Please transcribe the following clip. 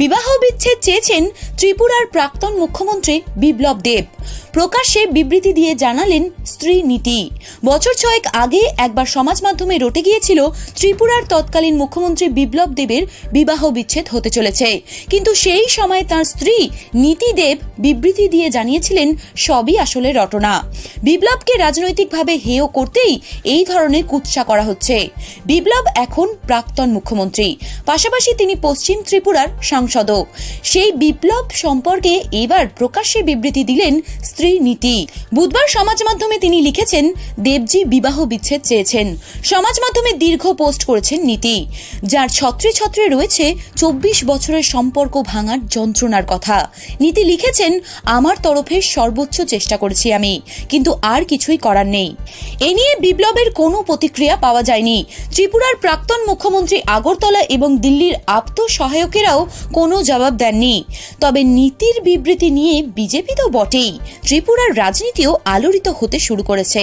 বিবাহ বিচ্ছেদ চেয়েছেন ত্রিপুরার প্রাক্তন মুখ্যমন্ত্রী বিপ্লব দেব। প্রকাশ্যে বিবৃতি দিয়ে জানালেন স্ত্রী নীতি। বছর ছয়েক আগে একবার সমাজ মাধ্যমে রটে গিয়েছিল ত্রিপুরার তৎকালীন মুখ্যমন্ত্রী বিপ্লব দেবের বিবাহ বিচ্ছেদ হতে চলেছে। কিন্তু সেই সময় তার স্ত্রী নীতি দেব বিবৃতি দিয়ে জানিয়েছিলেন সবই আসলে রটনা। বিপ্লবকে রাজনৈতিকভাবে হেয় করতেই এই ধরনের কুৎসা করা হচ্ছে। বিপ্লব এখন প্রাক্তন মুখ্যমন্ত্রী। পাশাপাশি তিনি পশ্চিম ত্রিপুরার সাংসদও। সেই বিপ্লব সম্পর্কে এবার প্রকাশ্যে বিবৃতি দিলেন স্ত্রী নীতি। বুধবার সমাজ মাধ্যমে তিনি লিখেছেন, দেবজি বিবাহ বিচ্ছেদ চেয়েছেন। সমাজ মাধ্যমে দীর্ঘ পোস্ট করেছেন নীতি। যার ছত্রে ছত্রে রয়েছে চব্বিশ বছরের সম্পর্ক ভাঙার যন্ত্রণার কথা। নীতি লিখেছেন, আমার তরফে সর্বোচ্চ চেষ্টা করেছি আমি, কিন্তু আর কিছুই করার নেই। এ নিয়ে বিপ্লবের কোনো প্রতিক্রিয়া পাওয়া যায়নি। ত্রিপুরার প্রাক্তন মুখ্যমন্ত্রী আগরতলা এবং দিল্লির আপ্ত সহায়কেরাও কোনো জবাব দেননি। তবে নীতির বিবৃতি নিয়ে বিজেপি তো বটেই। ত্রিপুরার রাজনীতিও আলোড়িত হতে শুরু করেছে।